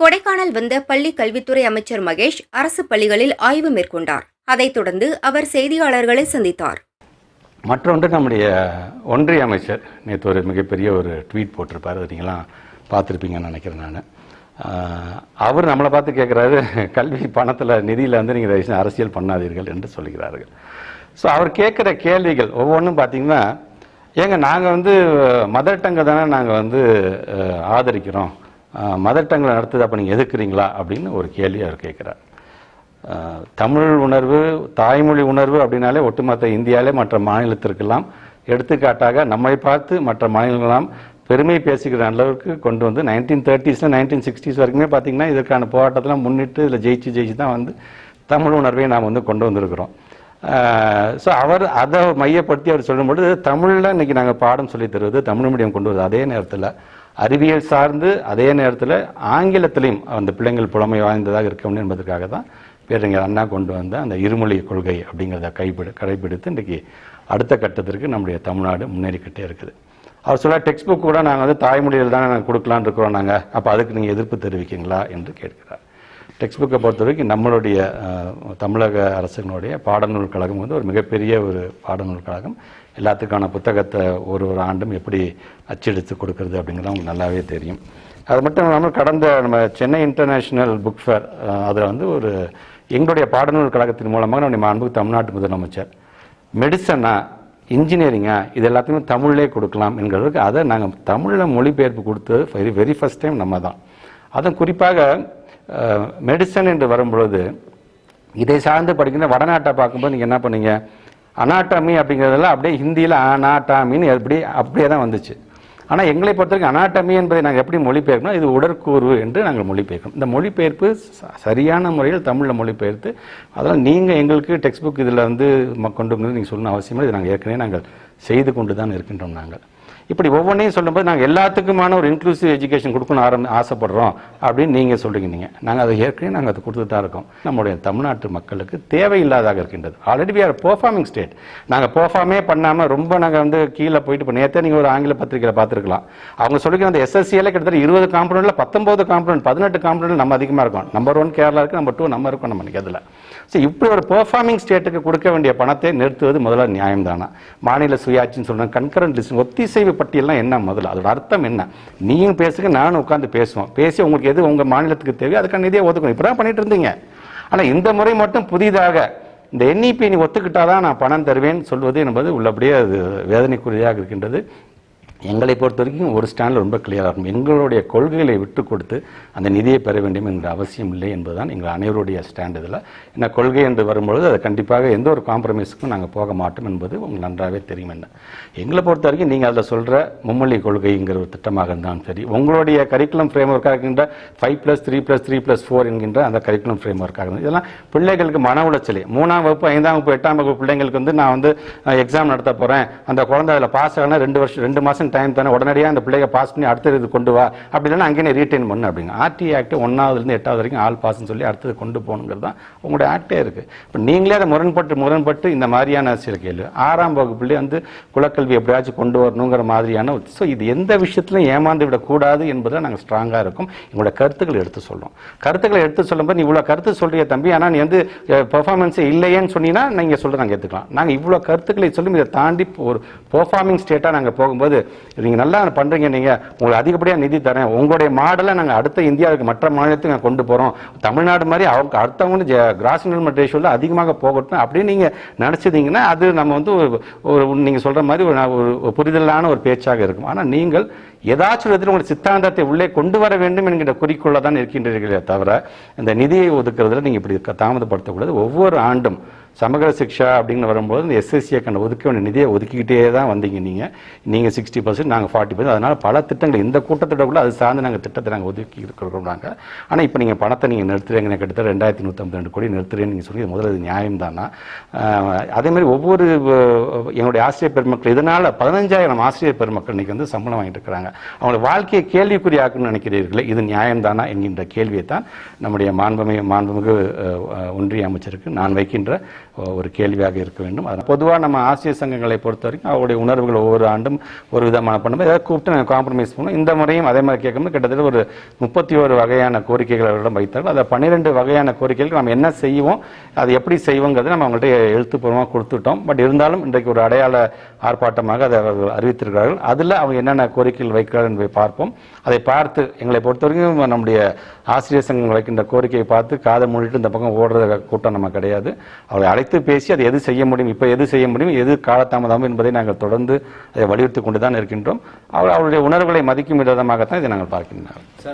கொடைக்கானல் வந்த பள்ளி கல்வித்துறை அமைச்சர் மகேஷ் அரசு பள்ளிகளில் ஆய்வு மேற்கொண்டார். அதைத் தொடர்ந்து அவர் செய்தியாளர்களை சந்தித்தார். மற்றொன்று நம்முடைய ஒன்றிய அமைச்சர் நேற்று ஒரு மிகப்பெரிய ஒரு ட்வீட் போட்டிருப்பார் அது நீங்களாம் பார்த்துருப்பீங்கன்னு நினைக்கிறேன் நான். அவர் நம்மளை பார்த்து கேட்குறாரு கல்வி பணத்தில் நிதியில் வந்து நீங்கள் தயவு அரசியல் பண்ணாதீர்கள் என்று சொல்கிறார்கள் ஸோ அவர் கேட்குற கேள்விகள் ஒவ்வொன்றும் பார்த்தீங்கன்னா ஏங்க நாங்கள் வந்து மதர் டங்கை தானே நாங்கள் வந்து ஆதரிக்கிறோம். மதர் டங்கில் நடத்துது அப்போ நீங்கள் எதுக்குறீங்களா அப்படின்னு ஒரு கேள்வி அவர் கேட்குறார். தமிழ் உணர்வு தாய்மொழி உணர்வு அப்படின்னாலே ஒட்டுமொத்த இந்தியாவிலே மற்ற மாநிலத்திற்கெல்லாம் எடுத்துக்காட்டாக நம்மை பார்த்து மற்ற மாநிலங்களெல்லாம் பெருமை பேசிக்கிற அளவுக்கு கொண்டு வந்து நைன்டீன் தேர்ட்டிஸில் நைன்டீன் சிக்ஸ்டீஸ் வரைக்குமே பார்த்திங்கன்னா இதற்கான போராட்டத்தெல்லாம் முன்னிட்டு இதில் ஜெயிச்சு ஜெயிச்சு தான் வந்து தமிழ் உணர்வை நாம் வந்து கொண்டு வந்திருக்கிறோம். ஸோ அவர் அதை மையப்படுத்தி அவர் சொல்லும்பொழுது தமிழில் இன்னைக்கு நாங்கள் பாடம் சொல்லி தருவது தமிழ் மீடியம் கொண்டு வருது அதே நேரத்தில் அறிவியல் சார்ந்து அதே நேரத்தில் ஆங்கிலத்திலையும் அந்த பிள்ளைங்கள் புலமை வாய்ந்ததாக இருக்க வேண்டும் என்பதற்காக தான் பேரறிஞர் அண்ணா கொண்டு வந்த அந்த இருமொழி கொள்கை அப்படிங்கிறத கைப்பிடி கடைபிடித்து இன்றைக்கி அடுத்த கட்டத்திற்கு நம்முடைய தமிழ்நாடு முன்னேறிக்கிட்டே இருக்குது. அவர் சொல்ல டெக்ஸ்ட் புக் கூட நாங்கள் வந்து தாய்மொழியில் தானே நாங்கள் கொடுக்கலான்னு இருக்கிறோம் நாங்கள் அப்போ அதுக்கு நீங்கள் எதிர்ப்பு தெரிவிக்கீங்களா என்று கேட்கிறார். டெக்ஸ்ட் புக்கை பொறுத்த வரைக்கும் நம்மளுடைய தமிழக அரசுகளுடைய பாடநூல் கழகம் வந்து ஒரு மிகப்பெரிய ஒரு பாடநூல் கழகம். எல்லாத்துக்கான புத்தகத்தை ஒரு ஒரு ஆண்டும் எப்படி அச்சடித்து கொடுக்கறது அப்படிங்கிறது அவங்களுக்கு நல்லாவே தெரியும். அது மட்டும் இல்லாமல் கடந்த நம்ம சென்னை இன்டர்நேஷ்னல் புக் ஃபேர் அதில் வந்து ஒரு எங்களுடைய பாடநூல் கழகத்தின் மூலமாக நம்முடைய மாண்பு தமிழ்நாட்டு முதலமைச்சர் மெடிசனா இன்ஜினியரிங்கா இது எல்லாத்தையுமே தமிழ்லே கொடுக்கலாம் என்கிறதுக்கு அதை நாங்கள் தமிழில் மொழிபெயர்ப்பு கொடுத்தது வெரி வெரி ஃபஸ்ட் டைம் நம்ம தான். அதுவும் குறிப்பாக மெடிசன் என்று வரும்பொழுது இதை சார்ந்து படிக்கிற வடநாட்டை பார்க்கும்போது நீங்கள் என்ன பண்ணீங்க? அனாட்டமி அப்படிங்கிறதெல்லாம் அப்படியே ஹிந்தியில் அனாட்டாமின்னு எப்படி அப்படியே தான் வந்துச்சு. ஆனால் எங்களை பொறுத்தவரைக்கும் அனாட்டமி என்பதை நாங்கள் எப்படி மொழிபெயர்க்கணும்? இது உடற்கூறு என்று நாங்கள் மொழிபெயர்க்கணும். இந்த மொழிபெயர்ப்பு ச- சரியான முறையில் தமிழில் மொழிபெயர்த்து அதெல்லாம் நீங்கள் எங்களுக்கு டெக்ஸ்ட் புக் இதில் வந்து கொண்டு நீங்கள் சொல்லணும் அவசியம் இது நாங்கள் ஏற்கனவே நாங்கள் செய்து கொண்டு தான் இருக்கின்றோம் நாங்கள். இப்படி ஒவ்வொன்றையும் சொல்லும்போது நாங்கள் எல்லாத்துக்குமான ஒரு இன்க்ளூசிவ் எஜுகேஷன் கொடுக்கணும் ஆரம்பி ஆசைப்படுறோம் அப்படின்னு நீங்கள் சொல்கிறீங்க நீங்கள் நாங்கள் அதை ஏற்கனவே நாங்கள் அதை கொடுத்து தான் இருக்கோம். நம்முடைய தமிழ்நாட்டு மக்களுக்கு தேவையில்லாதாக இருக்கின்றது. Already we are performing state நாங்கள் பெர்ஃபார்மே பண்ணாமல் ரொம்ப நாங்கள் வந்து கீழே போயிட்டு இப்போ நேற்றே நீங்கள் ஒரு ஆங்கில பத்திரிகையில் பார்த்துருக்கலாம். அவங்க சொல்லிக்கிற அந்த எஸ்எஸ்சியில் கிட்டத்தட்ட இருபது காம்பனண்ட்டில் பத்தொம்போது காம்பனண்ட் பதினெட்டு காம்பனண்ட் நம்ம அதிகமாக இருக்கோம். நம்பர் ஒன் கேரளா இருக்குது நம்பர் டூ நம்ம இருக்கோம் நம்ம நினைக்கிறதுல ஸோ இப்படி ஒரு பெர்ஃபார்மிங் ஸ்டேட்டுக்கு கொடுக்க வேண்டிய பணத்தை நிறுத்துவது முதல்ல நியாயம் தானா மாநில சுயாட்சின்னு சொல்கிறேன் கன்கரண்ட் லிஸ்ட் ஒத்திசைவு பட்டியல்னா என்ன முதல்ல? அதோட அர்த்தம் என்ன? நீயும் பேசுங்க நானும் உட்காந்து பேசுவோம். பேசி உங்களுக்கு எது உங்கள் மாநிலத்துக்கு தேவையோ அதுக்கான நிதியை ஒதுக்கணும். இப்படி தான் பண்ணிட்டு இருந்தீங்க. ஆனால் இந்த முறை மட்டும் புதிதாக இந்த என்இபி நீ ஒத்துக்கிட்டாதான் நான் பணம் தருவேன் சொல்வது என்பது உள்ளபடியே அது வேதனைக்குரியதாக இருக்கின்றது. எங்களை பொறுத்த வரைக்கும் ஒரு ஸ்டாண்டில் ரொம்ப கிளியராக இருக்கும். எங்களுடைய கொள்கைகளை விட்டு கொடுத்து அந்த நிதியை பெற வேண்டும் என்ற அவசியம் இல்லை என்பதுதான் எங்கள் அனைவருடைய ஸ்டாண்ட் இதில். ஏன்னா கொள்கை என்று வரும்பொழுது அது கண்டிப்பாக எந்த ஒரு காம்ப்ரமைஸுக்கும் நாங்கள் போக மாட்டோம் என்பது உங்களுக்கு நன்றாகவே தெரியும் என்ன. எங்களை பொறுத்த வரைக்கும் நீங்கள் அதில் சொல்கிற மும்மொழி கொள்கைங்கிற ஒரு திட்டமாக இருந்தாலும் சரி உங்களுடைய கரிக்குலம் ஃப்ரேம் ஒர்க்காக இருக்கின்ற five plus three plus three plus four என்கின்ற அந்த கரிக்குலம் ஃப்ரேம் ஒர்க்காக இருந்தது. இதெல்லாம் பிள்ளைகளுக்கு மன உளைச்சலே. மூணாம் வகுப்பு ஐந்தாம் வகுப்பு எட்டாம் வகுப்பு பிள்ளைங்களுக்கு வந்து நான் வந்து எக்ஸாம் நடத்த போகிறேன் அந்த குழந்தை அதில் பாஸ் ஆகணும் ரெண்டு வருஷம் ரெண்டு மாதம் டைம் தானே உடனடியாக அந்த பிள்ளைய பாஸ் பண்ணி அடுத்த இது கொண்டு வா. அப்படி இல்லைன்னா அங்கேயே ரீட்டைன் பண்ணு அப்படிங்க. ஆர்டி ஆக்ட் ஒன்றாவதுலேருந்து எட்டாவது வரைக்கும் ஆல் பாஸ்ன்னு சொல்லி அடுத்தது கொண்டு போகணுங்கிறது தான் உங்களுடைய ஆக்டே இருக்குது இப்போ நீங்களே அதை முரண்பட்டு முரண்பட்டு இந்த மாதிரியான சில கேள்வி. ஆறாம் வகுப்புலேயே வந்து குலக்கல்வி எப்படியாச்சும் கொண்டு வரணுங்கிற மாதிரியான ஸோ இது எந்த விஷயத்திலும் ஏமாந்து விடக்கூடாது என்பதில் நாங்கள் ஸ்ட்ராங்காக இருக்கும். எங்களோட கருத்துக்களை எடுத்து சொல்றோம். கருத்துக்களை எடுத்து சொல்லும்போது நீ இவ்வளோ கருத்து சொல்கிறிய தம்பி. ஆனால் நீ வந்து பெர்ஃபார்மன்ஸே இல்லையேன்னு சொன்னீங்கன்னா நீங்கள் சொல்ல நாங்கள் ஏற்றுக்கலாம் நாங்கள் இவ்வளோ கருத்துக்களை சொல்லும் இதை தாண்டி ஒரு பெர்ஃபார்மிங் ஸ்டேட்டாக நாங்கள் போகும்போது நீங்கள் நல்லா பண்ணுறீங்க நீங்கள் உங்களுக்கு அதிகப்படியாக நிதி தரேன். உங்களுடைய மாடலை நாங்கள் அடுத்த இந்தியாவுக்கு மற்ற மாநிலத்துக்கு நாங்கள் கொண்டு போகிறோம் தமிழ்நாடு மாதிரி அவங்க அடுத்தவங்க கிராஸ் இன்வெல்மெண்ட் ரேஷியோவில் அதிகமாக போகட்டும். அப்படின்னு நீங்கள் நினச்சிதீங்கன்னா அது நம்ம வந்து ஒரு நீங்கள் சொல்கிற மாதிரி ஒரு புரிதலான ஒரு பேச்சாக இருக்கும். ஆனால் நீங்கள் ஏதாச்சும் விதத்தில் உங்கள் சித்தாந்தத்தை உள்ளே கொண்டு வர வேண்டும் என்கிற குறிக்கோளை தான் இருக்கின்றீர்களே தவிர இந்த நிதியை ஒதுக்குறதுல நீங்கள் இப்படி க- தாமதப்படுத்தக்கூடாது. ஒவ்வொரு ஆண்டும் சமகர சிக்ஷா அப்படின்னு வரும்போது இந்த எஸ்எஸ்சிக்கான ஒதுக்க வேண்டிய நிதியை ஒதுக்கிக்கிட்டே தான் வந்தீங்க நீங்கள் நீங்கள் சிக்ஸ்டி பர்சன்ட் நாங்கள் ஃபார்ட்டி பர்சன்ட் அதனால் பல திட்டங்கள் இந்த கூட்டத்திட்டக்குள்ள அது சார்ந்து நாங்கள் திட்டத்தை நாங்கள் ஒதுக்கி இருக்கிறோம் நாங்கள் ஆனால் இப்போ நீங்கள் பணத்தை நீங்கள் நிறுத்துறீங்க கிட்டத்தட்ட ரெண்டாயிரத்தி நூற்றம்பது ரெண்டு கோடி நிறுத்துறேன்னு நீங்கள் சொல்லி முதல்ல இது நியாயம் தானா? அதேமாதிரி ஒவ்வொரு என்னுடைய ஆசிரியர் பெருமக்கள் இதனால் பதினஞ்சாயிரம் ஆசிரியர் பெருமக்கள் இன்னைக்கு வந்து சம்பளம் வாங்கிட்டு இருக்கிறாங்க. அவங்களோட வாழ்க்கையை கேள்விக்குறியாக்குன்னு நினைக்கிறீர்களே இது நியாயம்தானா என்கின்ற கேள்வியை தான் நம்முடைய மாண்புமிகு மாண்புமிகு ஒன்றிய அமைச்சருக்கு நான் வைக்கின்ற ஒரு கேள்வியாக இருக்க வேண்டும். அது பொதுவாக நம்ம ஆசிரியர் சங்கங்களை பொறுத்த வரைக்கும் அவருடைய உணர்வுகள் ஒவ்வொரு ஆண்டும் ஒரு விதமான பண்ணும். ஏதாவது கூப்பிட்டு நாங்கள் காம்ப்ரமைஸ் பண்ணுவோம். இந்த முறையும் அதே மாதிரி கேட்கும்போது கிட்டத்தட்ட ஒரு முப்பத்தி ஒரு வகையான கோரிக்கைகள் அவர்களிடம் வைத்தார்கள். அதை பன்னிரெண்டு வகையான கோரிக்கைகள் நம்ம என்ன செய்வோம் அது எப்படி செய்வோங்கிறது நம்ம அவங்கள்ட்ட எழுத்துப்பூர்வமாக கொடுத்துட்டோம். பட் இருந்தாலும் இன்றைக்கு ஒரு அடையாள ஆர்ப்பாட்டமாக அதை அவர்கள் அறிவித்திருக்கிறார்கள். அதில் அவங்க என்னென்ன கோரிக்கைகள் வைக்கிறார்கள் என்பதை பார்ப்போம். அதை பார்த்து எங்களை பொறுத்த வரைக்கும் நம்முடைய ஆசிரியர் சங்கம் வைக்கின்ற கோரிக்கையை பார்த்து காதை மூடிட்டு இந்த பக்கம் ஓடுற கூட்டம் நம்ம கிடையாது. அவர்களை அழைத்து பேசி அதை எது செய்ய முடியும் இப்போ எது செய்ய முடியும் எது காலதாமதம் என்பதை நாங்கள் தொடர்ந்து அதை வலியுறுத்தி கொண்டு தான் இருக்கின்றோம். அவர் அவருடைய உணர்வுகளை மதிக்கும் விதமாகத்தான் இதை நாங்கள் பார்க்கின்றோம்.